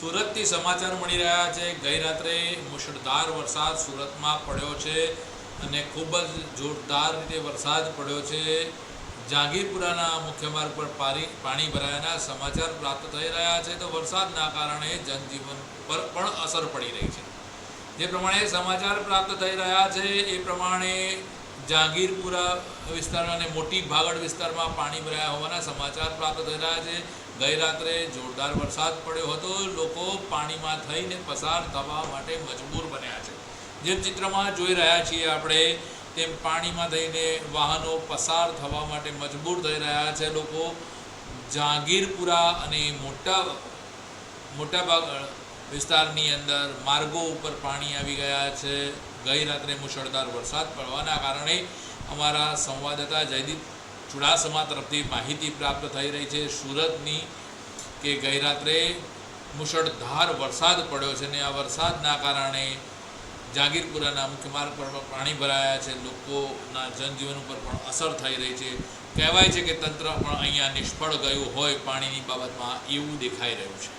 સુરતથી સમાચાર મળી રહ્યા છે. ગઈ રાત્રે મુશળધાર વરસાદ સુરતમાં પડ્યો છે અને ખૂબ જ જોરદાર રીતે વરસાદ પડ્યો છે. જાગીરપુરાના મુખ્ય માર્ગ પર પાણી ભરાયાના સમાચાર પ્રાપ્ત થઈ રહ્યા છે. તો વરસાદના કારણે જનજીવન પર પણ અસર પડી રહી છે. જે પ્રમાણે સમાચાર પ્રાપ્ત થઈ રહ્યા છે, એ પ્રમાણે જહાંગીરપુરા વિસ્તારમાં અને મોટી ભાગડ વિસ્તારમાં પાણી ભરાયા હોવાના સમાચાર પ્રાપ્ત થઈ રહ્યા છે. ગઈ રાત્રે જોરદાર વરસાદ પડ્યો હતો. લોકો પાણીમાં થઈને પસાર થવા માટે મજબૂર બન્યા છે. જેમ ચિત્રમાં જોઈ રહ્યા છીએ આપણે, તેમ પાણીમાં થઈને વાહનો પસાર થવા માટે મજબૂર થઈ રહ્યા છે. લોકો જહાંગીરપુરા અને મોટા મોટાભાગ વિસ્તારની અંદર માર્ગો ઉપર પાણી આવી ગયા છે. ગઈ રાત્રે મુશળધાર વરસાદ પડવાના કારણે અમારા સંવાદદાતા જયદીપ ચુડાસમા તરફથી માહિતી પ્રાપ્ત થઈ રહી છે. સુરતની કે ગઈ રાત્રે મુશળધાર વરસાદ પડ્યો છે ને આ વરસાદના કારણે જાગીરપુરાના મુખ્ય માર્ગ પર પાણી ભરાયા છે. લોકોના જનજીવન ઉપર પણ અસર થઈ રહી છે. કહેવાય છે કે તંત્ર પણ અહીંયા નિષ્ફળ ગયું હોય પાણીની બાબતમાં એવું દેખાઈ રહ્યું છે.